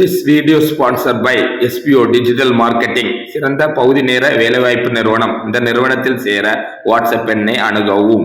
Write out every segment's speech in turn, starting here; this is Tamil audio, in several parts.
This video sponsor by SPO digital marketing சிறந்த பகுதி நேர வேலைவாய்ப்பு நிறுவனம். இந்த நிறுவனத்தில் சேர வாட்ஸ்அப் எண்ணை அணுகவும்.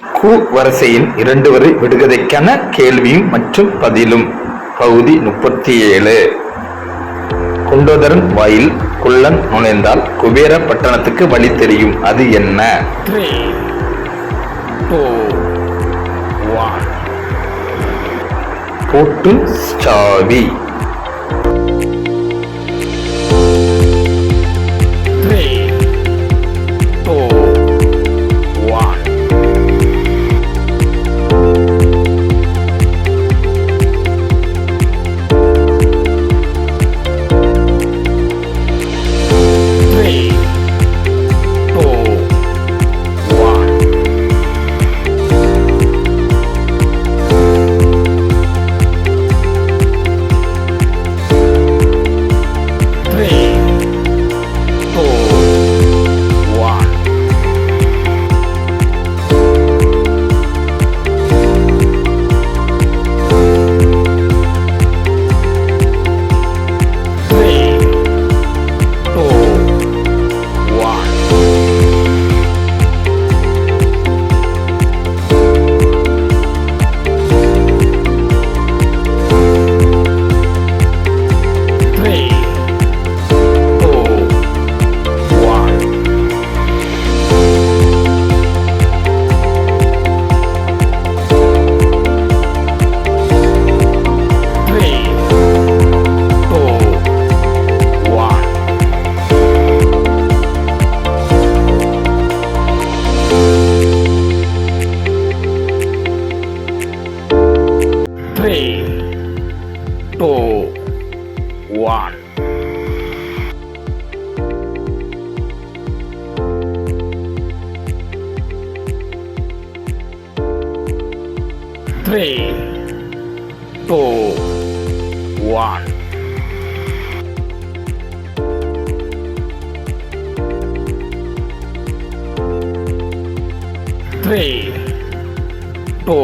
கு வரிசையின் இரண்டு வரி விடுகதைக்கான கேள்வியும் மற்றும் பதிலும். பகுதி முப்பத்தி ஏழு குண்டோதரன் வாயில் குள்ளன் நுழைந்தால் குபேர பட்டணத்துக்கு வழி தெரியும். அது என்ன? போட்டு சாவி. Three two one three two one three, two,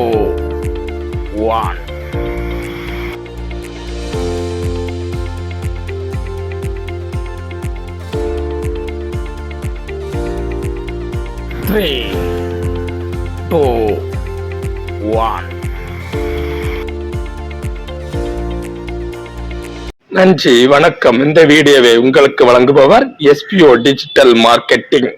one. Three, two, one. நன்றி வணக்கம் இந்த வீடியோவை உங்களுக்கு வழங்குபவர் எஸ்பிஓ டிஜிட்டல் மார்க்கெட்டிங்